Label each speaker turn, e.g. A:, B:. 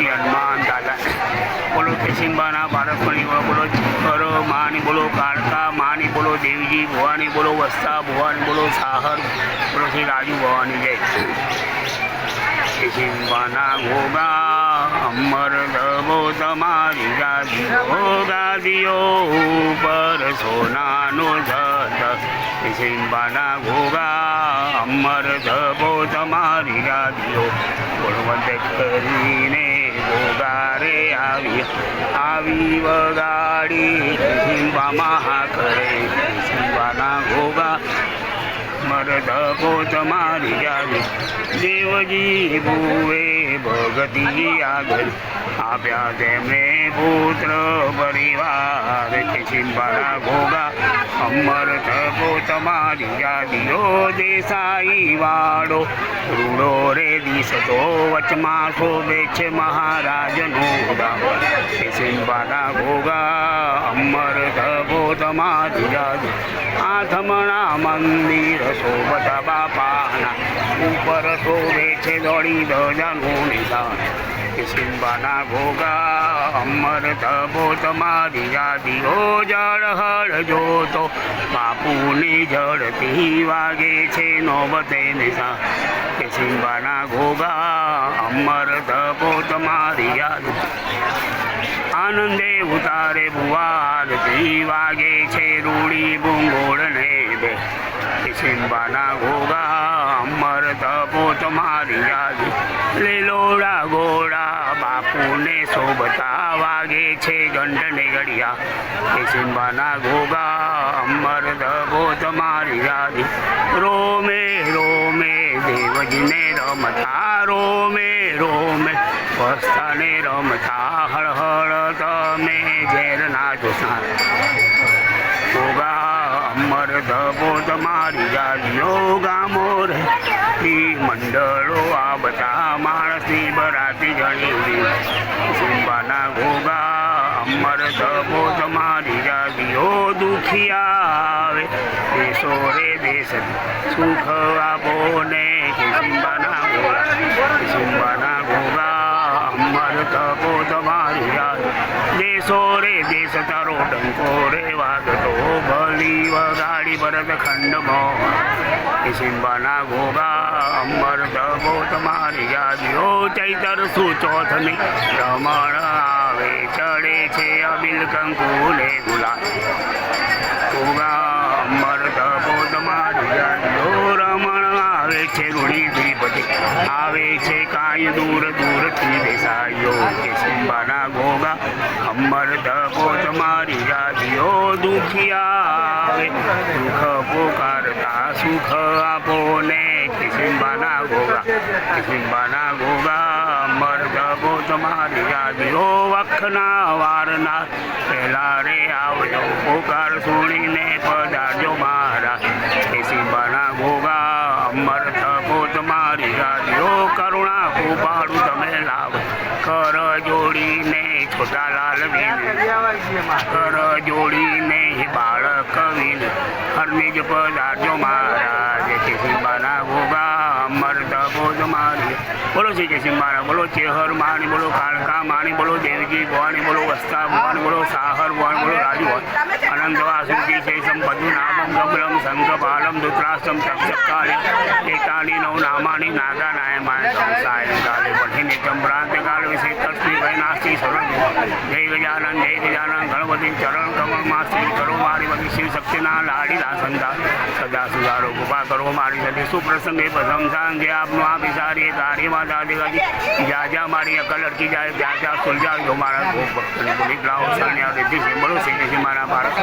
A: શ્રી હનુમાન દાદા બોલો કેશિંબાના બાળકની બોલો કર માની બોલો, કાળકા માની બોલો, દેવજી ભવાની બોલો વસ્તા ભવાની બોલો, સાહર બોલો, શ્રી રાજુ ભવાની જય. કેશિંબાના ગોગા અમર દબો તમારી ગાદી ઓ ગાદીઓ ઉપર સોનાનો જત. કેશિંબાના ગોગા અમર દબો તમારી ગાદીઓ. ગુણવંત કરીને ગોગારે આવી આવી વગાડી. સિંબામાં મહા કરે સિંબાના ગોગા મરદ કો તમારી આવી દેવજી ભુવે ભગતી આગળ આપ્યા તેમને પુત્ર પરિવાર. કે ભોગા અમર થકો તમારી યાદીઓ દેસાઈ વાળો. રૂડો રે દિશતો વચમાં શોભે છે મહારાજનો ગામ કે સિંબાના ગોગા અમર થકો તમારી યાદ આથમણા મંદિર શોભતા બાપાના. ઉપર શોભે છે દોડી ધજાનું નિશાન. સિંબાના ગોગા અમર ધબો તમારી યાદીઓ જળ હળ જોતો. બાપુની જળતી વાગે છે નોબતે નિશાન. કે સિંબાના ઘોગા અમર ધબો તમારી યાદ આનંદે ઉતારે બુવારતી વાગે છે રૂડી બે સિંબાના ઘોગા અમર તપો તમારી યાદ. લીલોડા ગોળા બાપુને શોભતા વાગે છે ગંડને ગળિયા એ સિંબાના ગોગા અમર તપો તમારી યાદ. રોમે રોમે, દેવજીને રમતા, રોમે રોમે. વસ્તાને રમતા હળહળ તમે ઝેરના જોસા અમર ધબો તમારી ગાડીઓ ગામો રે. ઈ મંડળો આ બધા માણસની બરાતી ગણી સુંબાના ઘોગા અમર ધબો તમારી જાલીઓ દુખિયા આવે. દેશો રે દેશ સુખ આપો ને કે સિંબાના ગોગા સિંબાના ગોગા અમર ધબો તમારી યાદ દેશો રે દેશ તારો ડંકો રે વાગતો ભલી વગાડી ભરત ખંડમાં સિંબાના ગોગા અમર દબો તમારી યાદીઓ ચૈતર સુચોથની રમણ આવે ચડે છે અબિલ કંકુ ને છે રૂડી દ્વિપતિ આવે છે કાંઈ દૂર, દૂરથી દેસાઈઓ કે સિંબાના ગોગા અમર દબો તમારી યાદીઓ દુખિયા આવે. દુઃખ પોકારતા સુખ આપો ને કે સિંબાના ગોગા, કે સિંબાના ગોગા અમર દબો તમારી યાદીઓ વખના વારના. પહેલા રે આવજો, પોકાર સુણીને પધારજો મારા કે સિંબાના ગોગા અમર થકો તમારી યાદીઓ કરુણા ઉપાડું તમે લાવ. કર જોડીને છોટા લાલ કર જોડીને બાળક વિન હરનિજ પધારજો સિંબાના ગોગા ભોજ મારી બોલો શ્રી કૃષ્ણ મારા બોલો ચેહર માની બોલો કાળકા માની બોલો દેવજી ભવાની બોલો વસ્તા ભવાન બોલો સાહર ભવાન બોલો રાજુ અનંત વાસુકી શેષમ બધું નામમ ગબ્રમ શંખ બાલમ દુત્રાસ્તમ તક્ષકાલે એકાની નવ નામાની નાગા નાય માય સંસાય કાલે નિત્યમ ભ્રાંત કાલ વિશે તસ્મી ભય નાસ્તી સરળ જય ગજાનન જય ગજાનન, ગણપતિ ચરણ કમળમાં શ્રી કરો મારી બધી શિવ શક્તિના લાડી સંધા. સદા સુધારો કૃપા કરો મારી સાથે સુપ્રસંગે સાંજે આપનું આ બિસારી કાર્યમાં દાદી જ્યાં જ્યાં મારી અકલ અટકી જાય, ત્યાં ત્યાં સુલજાવજો મારા ગોપ ભક્તને બોલી લાવો શરણ્યા રીતિ છે શ્રી કૃષ્ણ મારા. ભારત